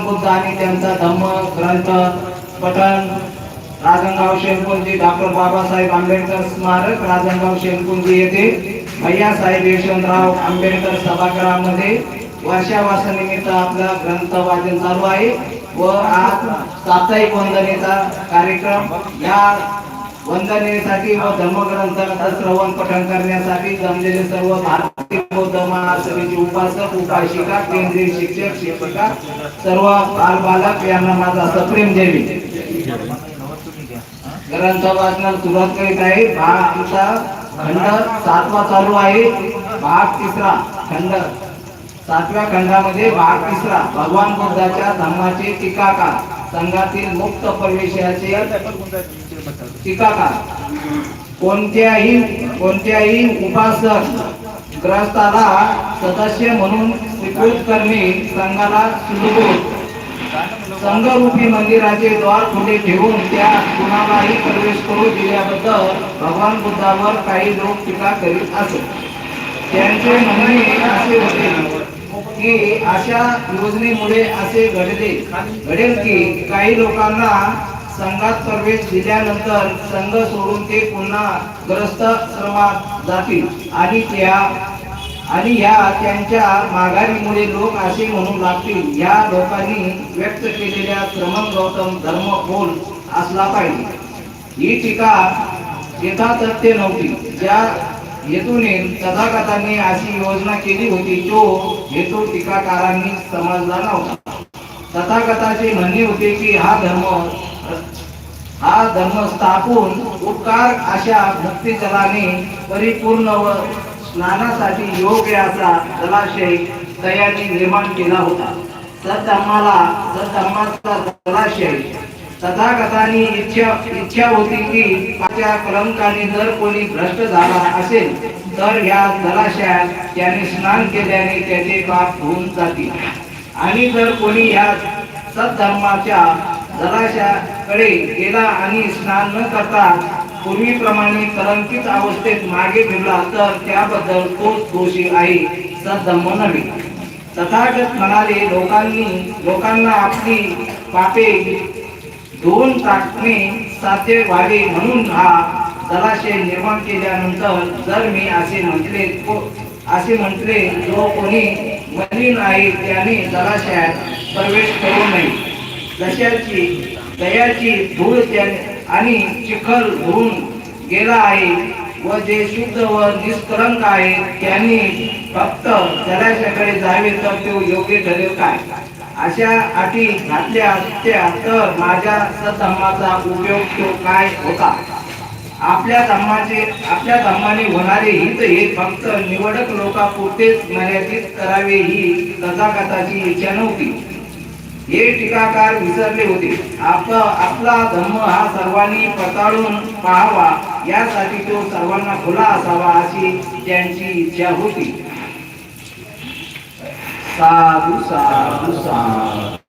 बुद्ध आणि त्यांचा धम्म ग्रंथ पठण राजनगाव शेलकुंजी डॉक्टर बाबासाहेब आंबेडकर स्मारक राजनगाव शेलकुंजी येथे भैयासाहेब यशवंतराव आंबेडकर सभागृहामध्ये वर्षावासानिमित्त आपला ग्रंथ वाचन चालू आहे. व आज साप्ताहिक वंदनेचा कार्यक्रम या वंदनेसाठी व धर्मग्रंथाचा श्रवण पठण करण्यासाठी जमलेले सर्व भारतीय बौद्ध महासभेचे उपासक उपासिका केंद्रीय शिक्षक शिक्षिका सर्व बालबालक यांना माझा सप्रेम देवी. ग्रंथ वाचनाला सुरुवात करीत आहे. भाग आमचा खंड सातवा चालू आहे. भाग तिसरा खंड. सातव्या खंडामध्ये भाग तिसरा. भगवान बुद्धाच्या धम्माचे टीकाकार संघातील मुक्त प्रवेशाचे टीकाकार कोणत्याही कोणत्याही उपासक ग्रस्ताला सदस्य म्हणून स्वीकृत करणे संघाला संघरूपी मंदिराचे द्वार खुले ठेवून त्या कुणालाही प्रवेश करू दिल्याबद्दल भगवान बुद्धावर काही लोक टीका करीत असत त्यांचे म्हणणे असे होते. की अशा योजनेमुळे असे घडले. घडेल की काही लोकांना संघात प्रवेश दिल्यानंतर संघ सोडून ते पुन्हा ग्रस्त श्रमात जातील. आणि त्या आणि या त्यांच्या माघारीमुळे लोक असे म्हणू लागतील या लोकांनी व्यक्त केलेल्या श्रमण गौतम धर्म बोल असला पाहिजे. ही टीका यथातथ्य नव्हती. ज्या हेतूने तथागतांनी अशी योजना केली होती तो हेतू टीकाकारांनी समजला नव्हता. तथागताचे म्हणणे होते की हा धर्म हा धर्म स्थापून उपकार अशा भक्तिजलाने परिपूर्ण व स्नानासाठी योग्य असा जलाशय तयारी निर्माण केला होता. सद्धर्माला सद्धर्माचा जलाशय तथागतानी इच्छा इच्छा होती की पाच्या कलंकाने जर कोणी भ्रष्ट झाला असेल तर या जलाशयात त्याने स्नान केल्याने त्याचे पाप होऊन जातील. आणि जर कोणी या सद्धर्माच्या जलाशयाकडे गेला आणि स्नान न करता पूर्वीप्रमाणे कलंकित अवस्थेत मागे फिरला तर त्याबद्दल तोच दोषी आहे सद्धर्म नव्हे. तथागत म्हणाले लोकांनी लोकांना आपली पापे दोन टाकणे साध्य व्हावे म्हणून हा जलाशय निर्माण केल्यानंतर जर मी असे म्हटले असे म्हटले जो कोणी मलिन आहे त्याने जलाशयात प्रवेश करू नये जशाची दयाची धूळ त्याने आणि चिखल धुवून गेला आहे व जे शुद्ध व निष्कलंक आहे त्यांनी फक्त जलाशयाकडे जावे तर तो योग्य ठरेल काय? अशा अटी घातल्या असत्या तर माझ्या सधम्माचा उपयोग तो काय होता? आपल्या धम्माचे आपल्या धम्माने होणारे हित हे फक्त निवडक लोकापुरतेच मर्यादित करावे ही तथाकथाची इच्छा नव्हती. हे टीकाकार विसरले होते. आप आपला धम्म हा सर्वांनी पताळून पाहावा यासाठी तो सर्वांना खुला असावा अशी त्यांची इच्छा होती. าธุสาธุสา